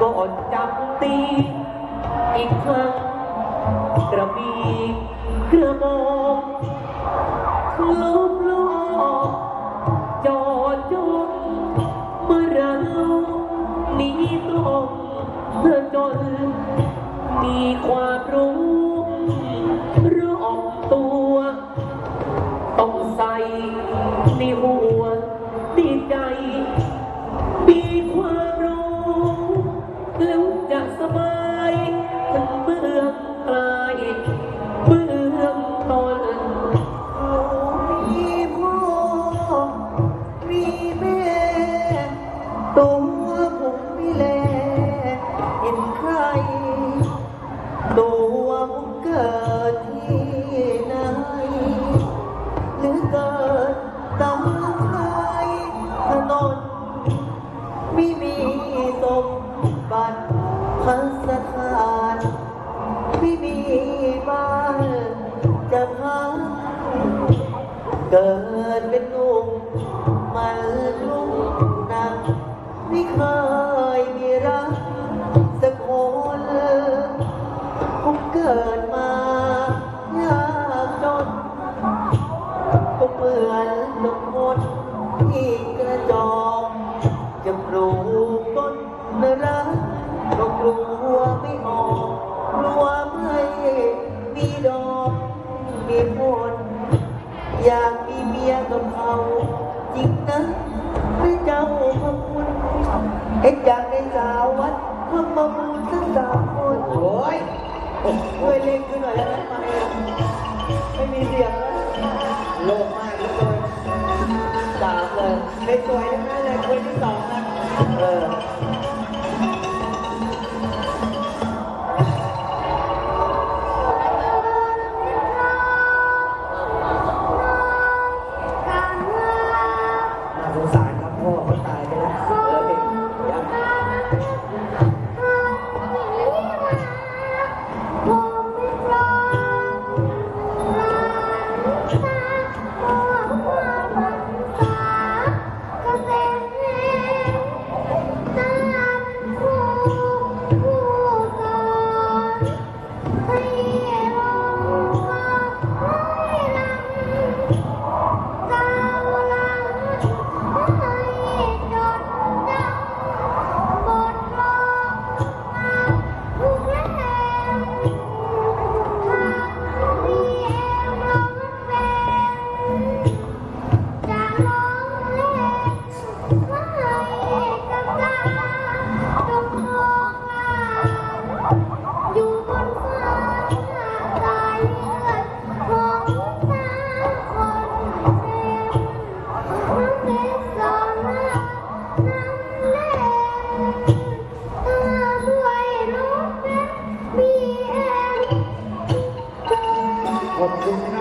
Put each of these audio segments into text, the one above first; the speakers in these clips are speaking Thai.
ก็จับตีอีกครั้งกระบี่กระบอกลุบลอกจอดจุดเมื่อเราหนีตรงเพื่อจนมีความรู้เรื่อออกตัว ต้องใส่ในหัวติดใจ เหมือนนกมดที่กระจอกจะปลูกต้นรักก็กลัวไม่ออกกลัวไม่มีดอกมีผลอยากมีเมียกับเขาจริงนะพระเจ้าพระคุณเอ็ดอยากได้สาววัดเพื่อมามูลสักสามคนโอ้ยช่วยเล่นขึ้นหน่อยได้ไหมไม่มีเสียงแล้วลก เป็สวยทั้นั้นเลยคนที่สอง Gracias.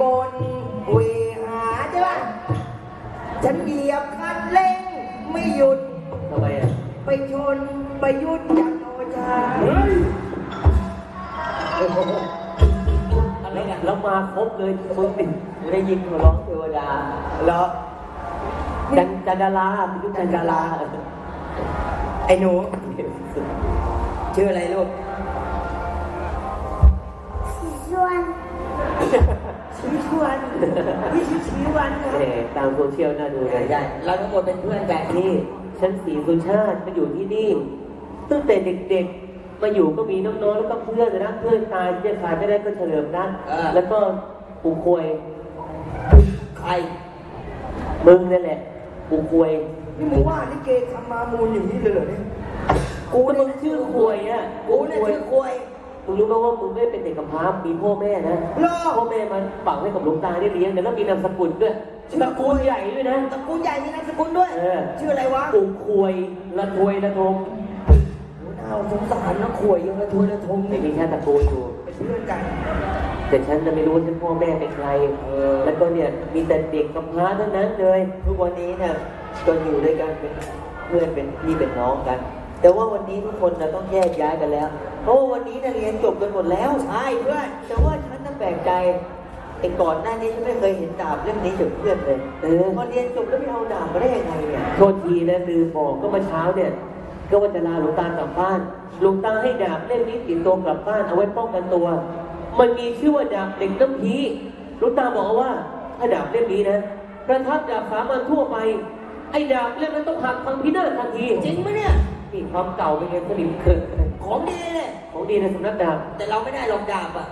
บนเวหาใช่ปะฉันเหยียบคันเร่งไม่หยุด ทำไมอะไปชนไปยุดจันโอชาเฮ้ยอะไรกันแล้วมาครบเลยมึงติไม่ได้ยินเขาร้องเทวดาเหรอจันจันดาราพี่ลูกจันดาราไอ้หนู ชื่ออะไรลูกส่วนชื่อช วนนี่ชื่อชีวันนะแหมตามโซเชียลน่าดูเลยใช่เราทั้งหมดเป็นเพื่อนกันนี่ฉันสีสุชาติมาอยู่ที่นี่ ตั้งแต่เด็กๆ มาอยู่ก็มีน้องๆ แล้วก็เพื่อนนะ เพื่อนตายที่จะขายไม่ได้ก็เฉลิมนัทแล้วก็ปูควย ใครมึงนั่นแหละปูควย นี่มึงว่าลิเกคำมามูลอย่างนี้เลยเหรอเนี่ยกูมึงชื่อควยอะกูเนี่ยชื่อควย มึงรู้ไหมว่ามึงไม่ได้เป็นเด็กกำพร้ามีพ่อแม่นะเหรอ พ่อแม่มันฝังให้กับหลวงตาได้เลี้ยงแต่แล้วมีนามสกุลด้วยตระกูลใหญ่ด้วยนะ ตระกูลใหญ่มีนามสกุลด้วย เออ ชื่ออะไรวะปูควยละทวยละทงน่าสงสารนะขวยยังระทวยระทมไม่นี่มีแค่ตระกูลอยู่ เป็นเพื่อนกัน แต่ฉันจะไม่รู้ว่าฉันพ่อแม่เป็นใครแล้วก็เนี่ยมีแต่เด็กกำพร้าเท่านั้นเลย ทุกวันนี้เนี่ยจนอยู่ด้วยกันเป็นเพื่อนเป็นพี่เป็นน้องกัน แต่ว่าวันนี้ทุกคนจะต้องแยกย้ายกันแล้ว เพราะว่าวันนี้เนี่ยเรียนจบกันหมดแล้วใช่เพื่อนแต่ว่าฉันน่ะแปลกใจไอ้ก่อนหน้านี้ฉันไม่เคยเห็นดาบเล่มนี้จากเพื่อนเลยเออพอเรียนจบแล้วไปเอาดาบมาได้ยังไงเนี่ยโทษทีนะลืมบอกก็เมื่อเช้าเนี่ย ก็ว่าจะลาหลวงตากลับบ้านหลวงตาให้ดาบเล่มนี้ติดตัวกลับบ้านเอาไว้ป้องกันตัว มันมีชื่อว่าดาบเหล็กน้ำพีหลวงตาบอกว่าถ้าดาบเล่มนี้นะประทับดาบสามัญทั่วไปไอ้ดาบเล่มนั้นต้องหักพังพินาศทันทีจริงไหมเนี่ย นี่ความเก่าเป็นไงสนิมเกินของดีเนี่ยของดีในสำนักดาบแต่เราไม่ได้หรอกดาบอะ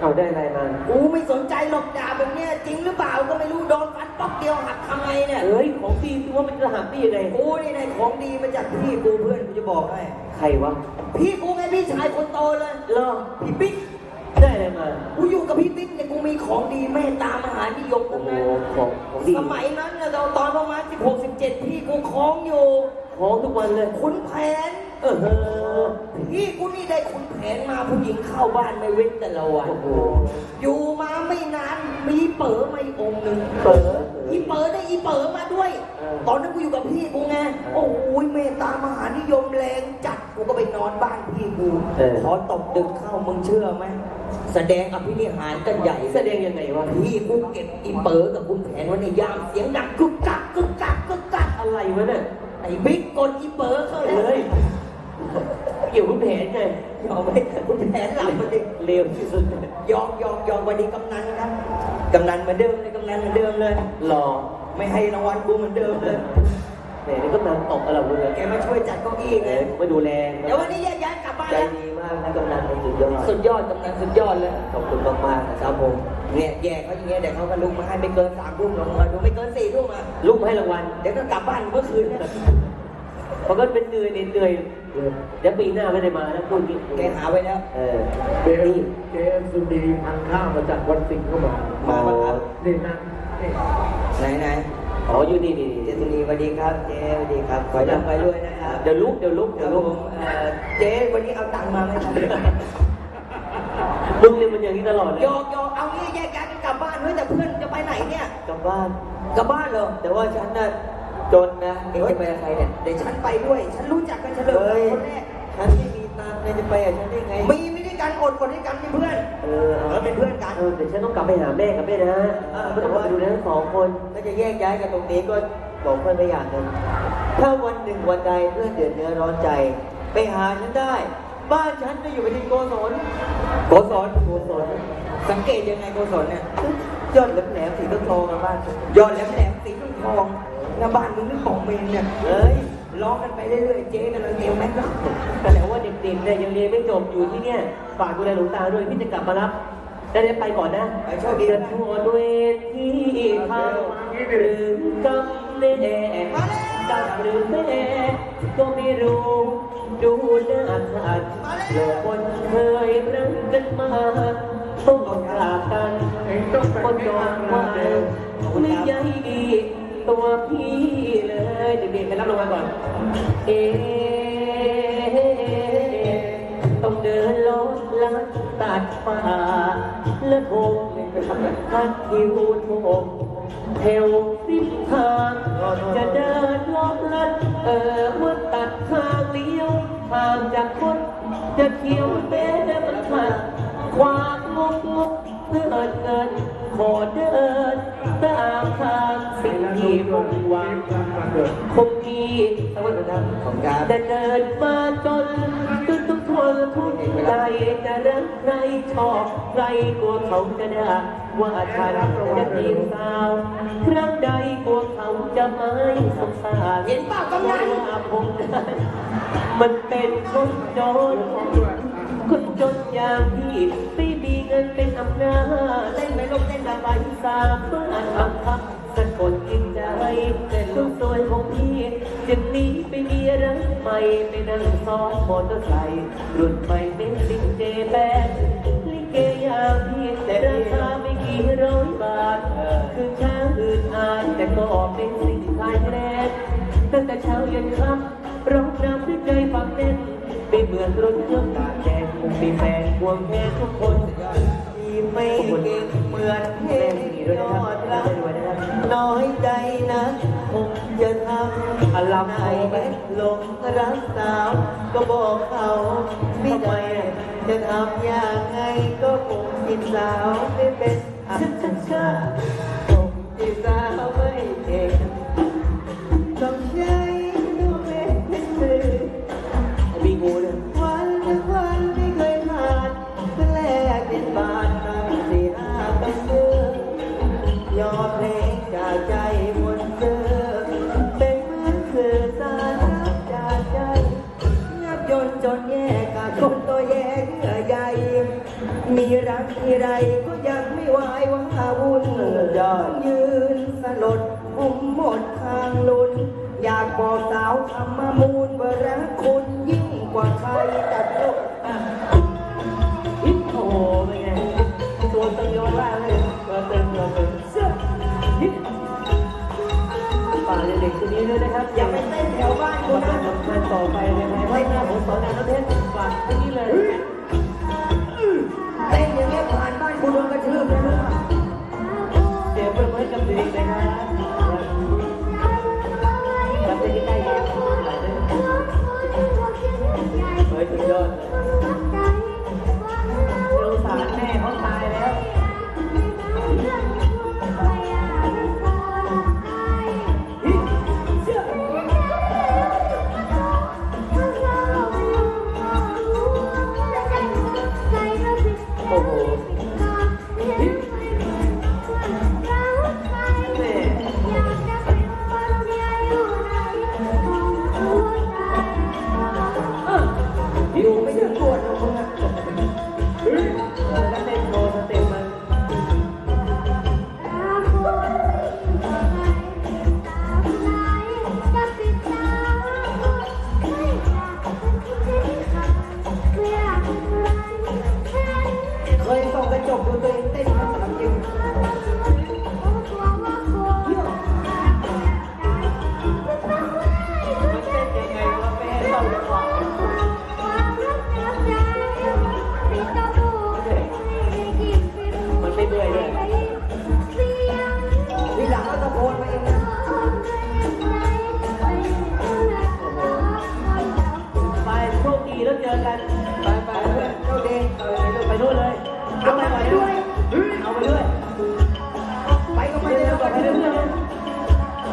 เอาได้อะไรมากูไม่สนใจหรอกดาบแบบเนี้ยจริงหรือเปล่าก็ไม่รู้โดนฟันป๊อกเดียวหักทำไงเนี่ยเอ้ยของดีคือว่ามันจะหักได้ยังไงกูนี่ได้ของดีมาจากพี่กูเพื่อนกูจะบอกให้ใครวะพี่กูไงพี่ชายคนโตเลยเล่าพี่บิ๊กได้อะไรมากูอยู่กับพี่บิ๊กเนี่ยกูมีของดีเมตตามหานิยมโอ้ทั้งโหนั้นของของดีสมัยนั้นเนี่ยเราตอนประมาณ16 17พี่กูคล้องอยู่ ของทุกวันเลยขุนแผน เออเออพี่กูนี่ได้ขุนแผนมาผู้หญิงเข้าบ้านไม่เว้นแต่ละวันโอ้โหอยู่มาไม่นานมีเป๋อมาอีกองค์หนึ่งเป๋ออีเป๋อได้อีเป๋อมาด้วย เออตอนนั้นกูอยู่กับพี่กูไงโอ้โหเมตตามหานิยมแรงจัดกูก็ไปนอนบ้านพี่กูเออ ขอตกดึกเข้ามึงเชื่อไหมแสดงอภินิหารกันใหญ่เลยแสดงยังไงวะพี่กูเก็บอีเป๋อกับคุณแผนไว้ในยามเสียงดังกึกกักกึกกักกึกกัก อะไรวะเนี่ยไอ้บิ๊กกดอีเป๋อเข้าเลเฮ้ยยเกี่ยวกับแผนไงเอาไปคุณแผนหลับมาดิเร็วที่สุดยอมยอมยอมวันนี้กำนันครับกำนันเหมือนเดิมเลยกำนันเหมือนเดิมเลยรอไม่ให้รางวัลกูเหมือนเดิมเลยแหมนี่ก็นางตกอะไรมึงอะแกมาช่วยจัดเก้าอี้แหมไงไม่ดูแลเดี๋ยววันนี้แยกย้ายกลับบ้านใจแล้วดีมากนะกำนันเป็นสุดยอดสุดยอดกำนันสุดยอดเลยขอบคุณมากๆนะครับผม เนี่ยแย่เขาอย่างเงี้ยเดี๋ยวเขาก็ลุกมาให้ไม่เกินสามทุ่มลงมาดูไม่เกินสี่ทุ่มอะลูกให้รางวัลเดี๋ยวก็กลับบ้านเมื่อคืนเนี่ยเพราะก็เป็นเหนื่อยเหนื่อยเดี๋ยวปีหน้าไม่ได้มาแล้วพูดอย่างแกนี้หาไว้แล้ว เออเบลเจมสุดีพันข้าวมาจากวันสิงห์เข้ามามาปะครับนี่นะนี่ไหนไหนอ๋ออยู่นี่นี่เจสุนีสวัสดีครับเจสวัสดีครับขอให้ร่ำไปด้วยนะครับเดี๋ยวลุกเดี๋ยวลุกคเดี๋รัยบวผลุกมเอ่อเจวันนี้เอาตังค์มาไหมครับมึงเนี่ยมันอย่างนี้ตลอดเลยหยอกหยอกเอางี้ แยกย้ายกันกลับบ้านเฮ้ยแต่เพื่อนจะไปไหนเนี่ย กลับบ้าน กลับบ้านเหรอ แต่ว่าฉันน่ะจนนะเองจะไปกับใครเนี่ยเดี๋ยวฉันไปด้วย ฉันรู้จักกันเฉลิมเฮ้ยคนแรกฉันไม่มีตังค์เลยจะไปกับฉันได้ไงมีไม่ได้กันอดคนด้วยกันนี่เพื่อน เออเออเป็นเพื่อนกัน เออเดี๋ยวฉันต้องกลับไปหาแม่กับแม่นะเออไม่ต้องมาดูแลทั้งสองคนถ้าจะแยกย้ายกันตรงนี้ก็บอกเพื่อนไปอย่างหนึ่งถ้าวันหนึ่งวันใดเพื่อนเดือดเนื้อร้อนใจ ไปหาฉันได้ บ้านฉันจะอยู่ในโกศลโกศลโกศล สังเกตยังไงโกศลเนี่ยยอดแหลมๆสีทองทองๆอะบ้านฉันยอดแหลมๆสีทองหน้าบ้านมึงนึกของเมนเนี่ยเฮ้ยร้องกันไปเรื่อยๆเจ๊กันเลยเอวแม็กซ์แล้วแต่ว่าเด็กๆเนี่ยยังเรียนไม่จบอยู่ที่เนี่ยฝากดูแลหลวงตาด้วยพี่จะกลับมารับจะได้ไปก่อนนะไปโชคดีเดินนะทั่วด้วยที่ทางหรือกำเนิดกับหรือแม่ก็ไม่รู้ดูหน้าขาดโลกคนเคยรักกันมา ต้องจากกันก็ยอมว่าไม่ใยดีตัวพี่เลยเดี๋ยวเดี๋ยวไปรับรางวัลก่อน เอ๊ต้องเดินลอดลัดตัดป่าและโบกทักคิวโบกแถวริมทางจะเดินลอบลัดเออวัดตัดทางเลี้ยวทางจากคนจะเขียวเป็ คงมีสวัสดีครับของการแต่เกิดมาจนจนต้องทนทุกข์ใจจะรักใครชอบใครกลัวเขาจะด่าว่าฉันจะตีสาวครั้งใดกลัวเขาจะไม่สงสารเห็นป่ากำนันว่าผมนั้นมันเป็นคนจนคนจนอย่างพี่ไม่มีเงินเป็นอำนาจเล่นไม่ลงเล่นระบายสามเพื่อทำพักสะกดจิตใจ ไปนั่งซ้อนมอเตอร์ไซค์รุ่นใหม่เป็นสิ่งเจแปนลิเกย่าพี่แต่ราคาไม่กี่ร้อยบาท คือช้างอื่นอายแต่ก็เป็นสิ่งขายแรงตั้งแต่เช้ายันค่ำร้องรำด้วยใจฝังแน่นไม่เหมือนรถเครื่องตากแดดคงมีแฟนควงแค่ทุกคนที่ไม่เก่งเหมือนเพแม่ชรมีด้วยอดรักกด้วยนน้อยใจ ลัมไหนเอาไปหลงรักสาว ก็บอกเขาไม่ได้จะทำอย่างไงก็คงกินสาวไม่เป็นอะชัชชาคงกินสาว รักทีไรก็ยังไม่ไหวว่าวุ่นยอดยืนสลดผมหมดทางลุ้นอยากบอกสาวคำมามูลว่ารักคุณยิ่งกว่าใครจัดโลกอะฮิปโอ้โหเป็นไงตัวตึงโยนล่างเลยตัวตึงตัวตึงเสื้อฮิปฝากเด็กๆคนนี้ด้วยนะครับอย่าไปเต้นแถวบ้านกูวันนะสำคัญต่อไปนะครับว่าหน้าผมสอนงานน้ำเพชรฝากที่ คุณโดนกระทืบเ